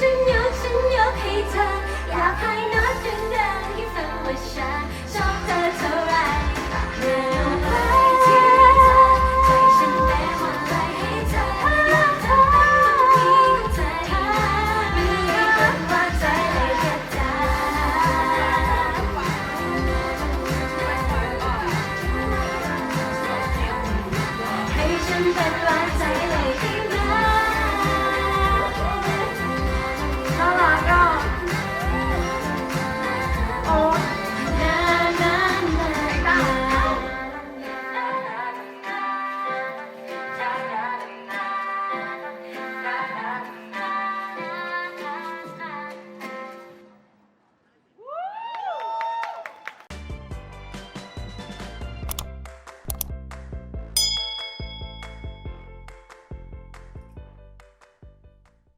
ฉันยกฉันยกให้เธออยากให้น้อยถึงดังที่ฟังว่าฉัน